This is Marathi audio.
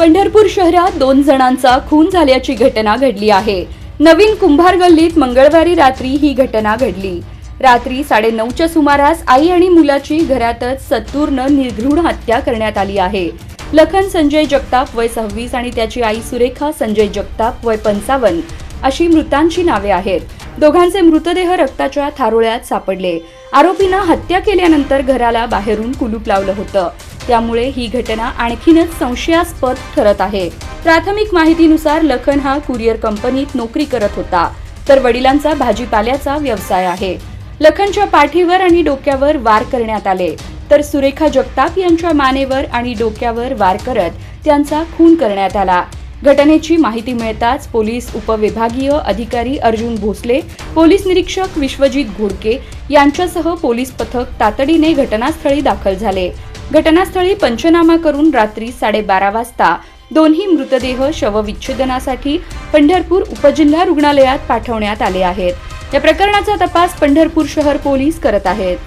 पंढरपूर शहरात दोन जणांचा खून झाल्याची घटना घडली आहे. नवीन कुंभार गल्लीत मंगळवारी रात्री ही घटना घडली. रात्री साडेनऊच्या सुमारास आई आणि मुलाची घरातच सत्तूरनं निर्घृण हत्या करण्यात आली आहे. लखन संजय जगताप वय सव्वीस आणि त्याची आई सुरेखा संजय जगताप वय पंचावन्न अशी मृतांची नावे आहेत. दोघांचे मृतदेह रक्ताच्या थारोळ्यात सापडले. आरोपीनं हत्या केल्यानंतर घराला बाहेरून कुलूप लावलं होतं. त्यामुळे ही घटना आणखीनच संशयास्पद ठरत आहे. प्राथमिक माहितीनुसार लखन हा कुरिअर कंपनीत नोकरी करत होता. तर वडिलांचा भाजीपाल्याचा व्यवसाय आहे. लखनच्या पाठीवर आणि डोक्यावर वार करण्यात आले. तर सुरेखा जगताप यांच्या मानेवर आणि डोक्यावर वार करत त्यांचा खून करण्यात आला. घटनेची माहिती मिळताच पोलीस उपविभागीय अधिकारी अर्जुन भोसले पोलीस निरीक्षक विश्वजित घोडके यांच्यासह पोलीस पथक तातडीने घटनास्थळी दाखल झाले. घटनास्थळी पंचनामा करून रात्री साडेबारा वाजता दोन्ही मृतदेह शवविच्छेदनासाठी पंढरपूर उपजिल्हा रुग्णालयात पाठवण्यात आले आहेत. या प्रकरणाचा तपास पंढरपूर शहर पोलीस करत आहेत.